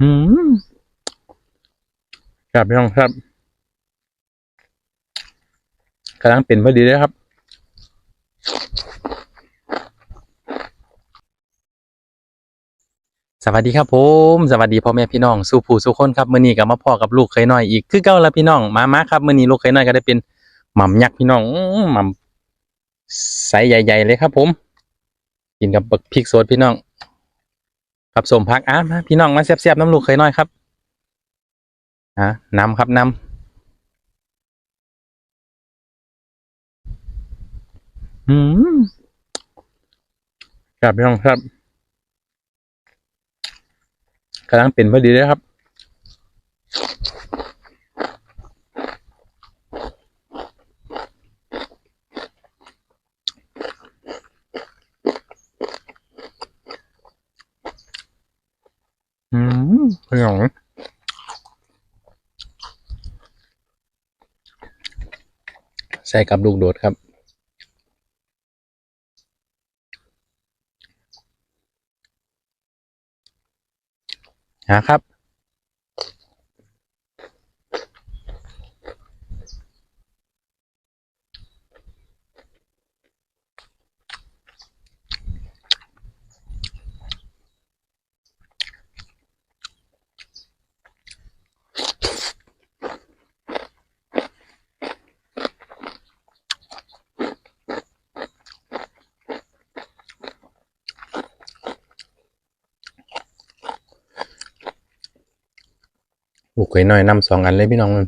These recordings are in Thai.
อืมครับพี่น้องครับกำลังเป็นพอดีเลยครับสวัสดีครับผมสวัสดีพ่อแม่พี่น้องสู่ผู้สู่คนครับมื้อนี้ก็มาพ่อกับลูกเคยน้อยอีกคือเก่าละพี่น้องมามาครับมื้อนี้ลูกเคยน้อยก็ได้เป็นหม่ำยักษ์พี่น้องหม่ำไซส์ใหญ่ๆเลยครับ ผม กินกับบักพริกสดพี่น้อง กับสมพักอะมาพี่น้องมาแซ่บๆน้ำลูกเคยน้อยครับอะนำครับนำอืมครับพี่น้องครับกำลังเป็นพอดีเลยครับ อื มพี่น้องใส่กับลูกโดดครับ นะครับ บุกเคยน้อยนำสองอันเลยพี่น้องมัน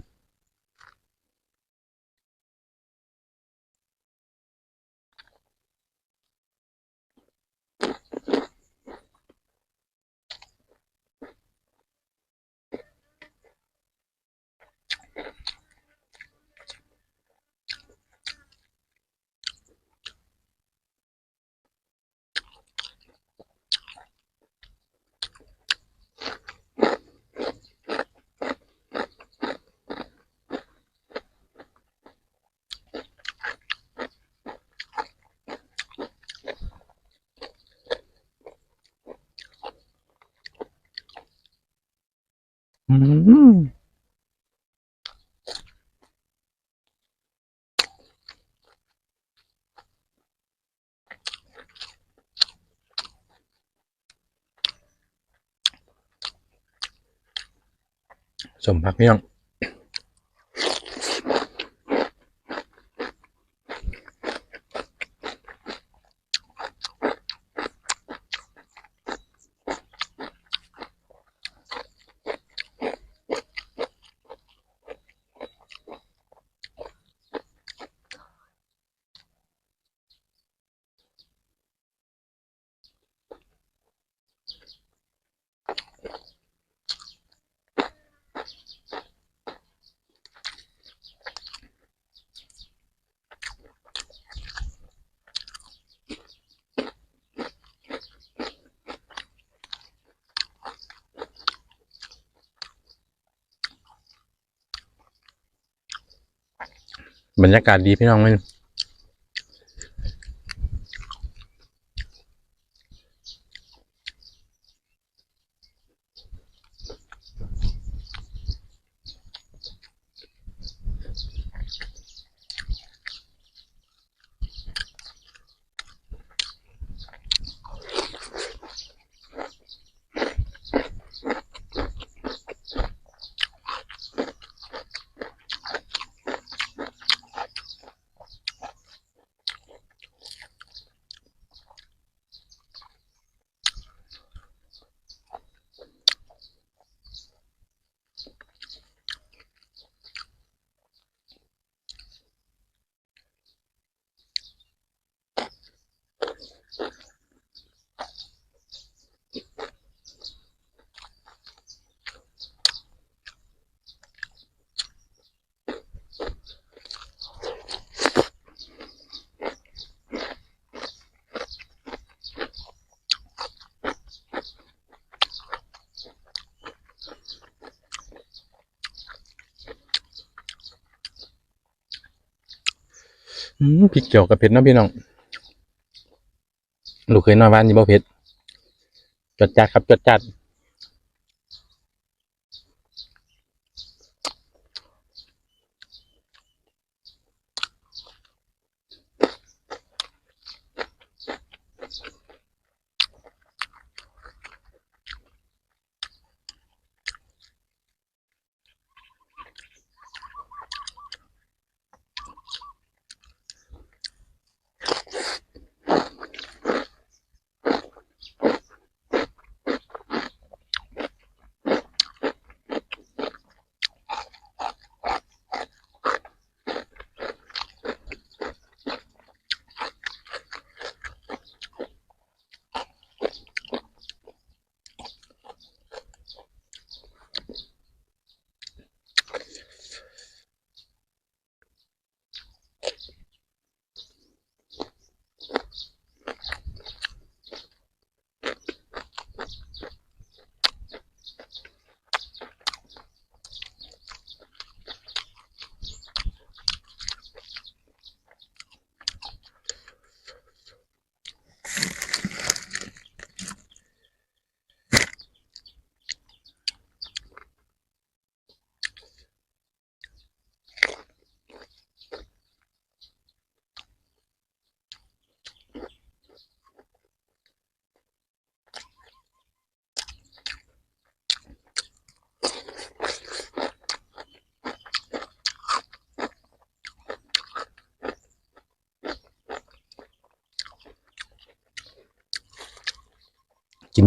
อืมสมพักพี่น้อง บรรยากาศดีพี่น้องมัน พริกเกี่ยวกับเผ็ดนะพี่น้อง ลูกเคยนอนบ้านยี่บ่เผ็ดจดจัดครับจดจัด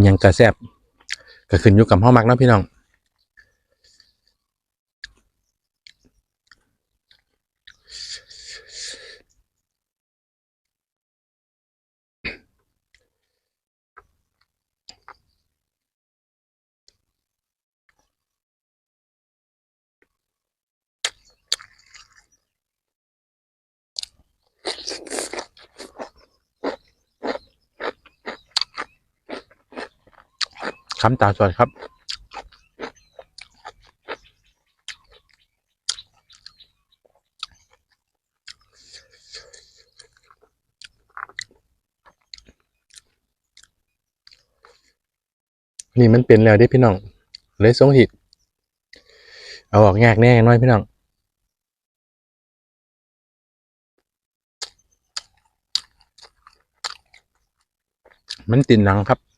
ยังกระแซบก็ขึ้นอยู่กับห้องมักเนาะพี่น้อง คำตาสวดครับนี่มันเป็นแล้วเด้พี่น้อง เลยสงหิตเอาออกยากแน่น้อยพี่น้องมันติดหนังครับ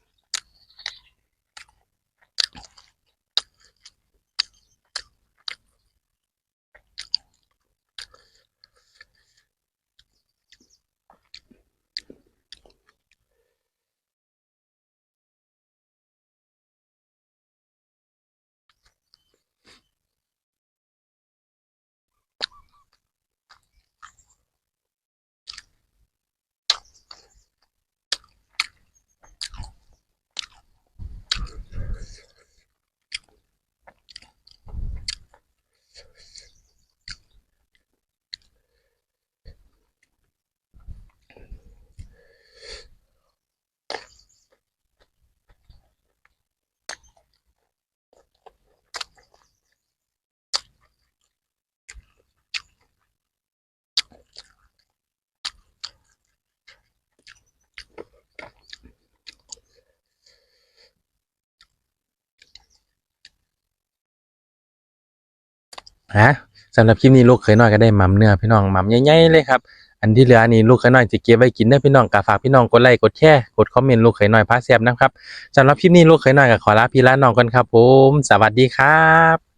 ฮะสำหรับคลิปนี้ลูกเคยน้อยก็ได้มัมเนื้อพี่น้องมัมใหญ่ๆเลยครับอันที่เหลือนี่ลูกเคยน้อยจะเก็บไว้กินได้พี่น้องกาฝากพี่น้องกดไลค์กดแชร์กดคอมเมนต์ลูกเคยน้อยพาแซ่บนะครับสำหรับคลิปนี้ลูกเคยน้อยก็ขอลาพี่ลาน้องกันครับผม สวัสดีครับ